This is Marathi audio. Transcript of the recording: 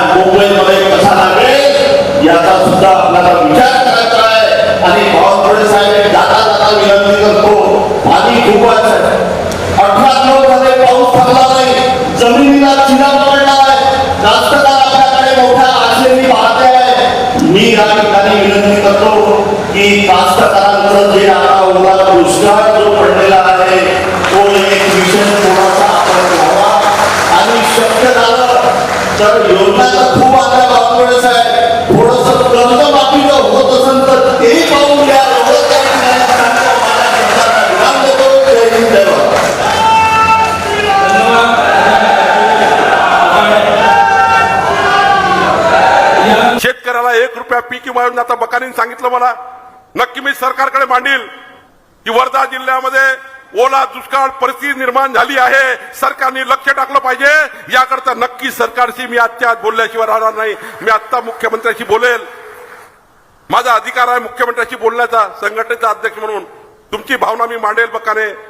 पार्टी शिवसेनेचा मुंबईमध्ये कसा लागेल. याचा सुद्धा आपल्याला विचार करायचा आहे. आणि बावनकुळे साहेब जाता जाता विनंती करतो. पाणी खूपच अठरा दिवस झाले पाऊस थांबला नाही. जमिनीला चिरा पडला आहे. कास्तकार आपल्याकडे मोठ्या आशेने पाहते आहे. मी या ठिकाणी विनंती करतो की कास्तकारांचं जे आता ओला दुष्काळ तर योजना तर खूप साहेब थोडस होत असेल तर तेही पाहून घ्या. शेतकऱ्याला एक रुपया पीक विमा योजनेचा बकानीने सांगितलं मला. नक्की मी सरकारकडे मांडील. की वर्धा जिल्ह्यामध्ये ओला दुष्काळ परिस्थिती निर्माण झाली आहे. सरकारने लक्ष टाकलं पाहिजे. याकरता नक्की सरकारशी मी आजच्या आज बोलल्याशिवाय राहणार नाही. मी आत्ता मुख्यमंत्र्यांशी बोलेल. माझा अधिकार आहे मुख्यमंत्र्यांशी बोलण्याचा संघटनेचा अध्यक्ष म्हणून. तुमची भावना मी मांडेल बकाने.